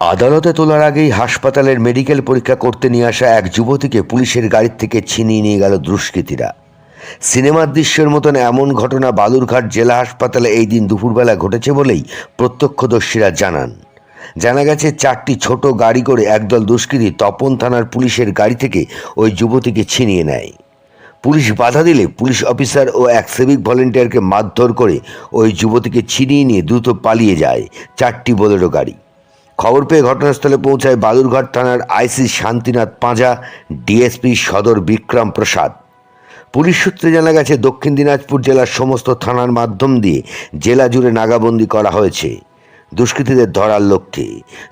আদালতে তোলার আগেই হাসপাতালের মেডিকেল পরীক্ষা করতে নিয়ে আসা এক যুবতীকে পুলিশের গাড়ির থেকে ছিনিয়ে নিয়ে গেল দুষ্কৃতীরা। সিনেমার দৃশ্যের মতন এমন ঘটনা বালুরঘাট জেলা হাসপাতালে এই দিন দুপুরবেলা ঘটেছে বলেই প্রত্যক্ষদর্শীরা জানান। জানা গেছে, চারটি ছোট গাড়ি করে একদল দুষ্কৃতী তপন থানার পুলিশের গাড়ি থেকে ওই যুবতীকে ছিনিয়ে নেয়। পুলিশ বাধা দিলে পুলিশ অফিসার ও এক সিভিক ভলেন্টিয়ারকে মারধর করে ওই যুবতীকে ছিনিয়ে নিয়ে দ্রুত পালিয়ে যায় চারটি বোলেরো গাড়ি। খবর পেয়ে ঘটনাস্থলে পৌঁছায় বালুরঘাট থানার আইসি শান্তিনাথ পাঁজা, ডিএসপি সদর বিক্রম প্রসাদ। পুলিশ সূত্রে জানা গেছে, দক্ষিণ দিনাজপুর জেলার সমস্ত থানার মাধ্যম দিয়ে জেলা জুড়ে নাগাবন্দি করা হয়েছে। দুষ্কৃতীদের ধরার লক্ষ্যে।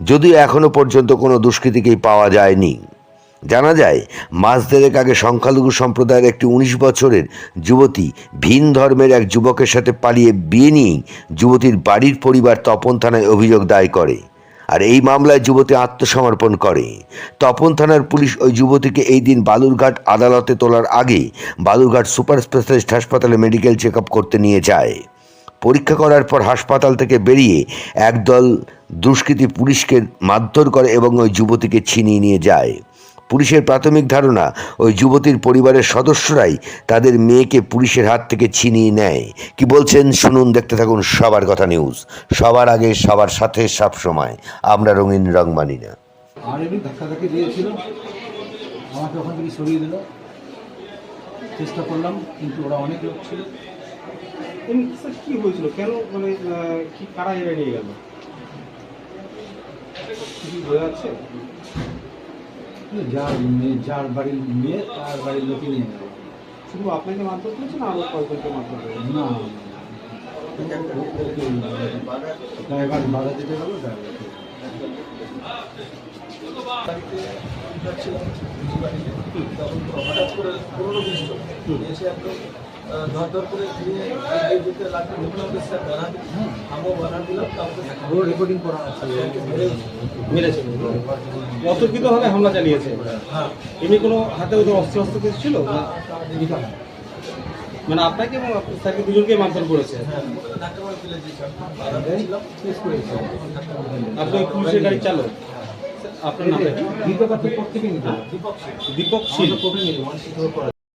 যদিও এখনও পর্যন্ত কোনো দুষ্কৃতীকেই পাওয়া যায়নি। জানা যায়, মাস দেড়েক আগে সংখ্যালঘু সম্প্রদায়ের একটি উনিশ বছরের যুবতী ভিন ধর্মের এক যুবকের সাথে পালিয়ে বিয়ে নিয়েই যুবতীর বাড়ির পরিবার তপন থানায় অভিযোগ দায় করে। আর এই মামলায় যুবতী আত্মসমর্পণ করে। তপন থানার পুলিশ ওই যুবতীকে এই দিন বালুরঘাট আদালতে তোলার আগে বালুরঘাট সুপার স্পেশালিস্ট হাসপাতালে মেডিকেল চেক করতে নিয়ে যায়। পরীক্ষা করার পর হাসপাতাল থেকে বেরিয়ে একদল দুষ্কৃতী পুলিশকে মারধর করে এবং ওই যুবতীকে ছিনিয়ে নিয়ে যায়। পুলিশের প্রাথমিক ধারণা ওই যুবতীর পরিবারের সদস্যরাই তাদের মেয়েকে পুলিশের হাত থেকে ছিনিয়ে নেয়। কি বলছেন? শুনুন দেখতে থাকুন সবার কথা নিউজ। সবার আগে সবার সাথে সব সময়। আমরা রঙিন রং মানি না। আর এমনি ধাক্কাধাক্কি দিয়েছিল। আমাকে ওখান থেকে সরিয়ে দিল। চেষ্টা করলাম কিন্তু ওরা অনেক লোক ছিল। কি হয়েছিল? কেন? মানে কি কারা এরা নিয়ে গেল? কিছু বোঝা যাচ্ছে যার মেয়ে যার বাড়ির মেয়ে তার বাড়ির লোকে নিয়ে যাবে শুধু আপনাকে মারধর করেছে না আরও কয়েকজনকে মারধর করেছে? না ড্রাইভার বাধা দিতে গেল ড্রাইভার হঠাৎ করে পুরোনো বৃষ্টি এসে একদম ধর ধর করে দিয়ে এগিয়ে লাগল যখন আমাকে স্যার বাধা দিল আমিও বাধা দিলাম তারপরে রেকর্ডিং করা আছে মেরেছে অতর্কিত ভাবে হামলা চালিয়েছে। হ্যাঁ এমনি কোনো হাতে ওদের অস্ত্র অস্ত্র কিছু ছিল না? মানে আপনাকে এবং স্যারকে দুজনকে মারধর করেছে? আপনি পুলিশের গাড়ি চালক? আপনার দীপক দীপক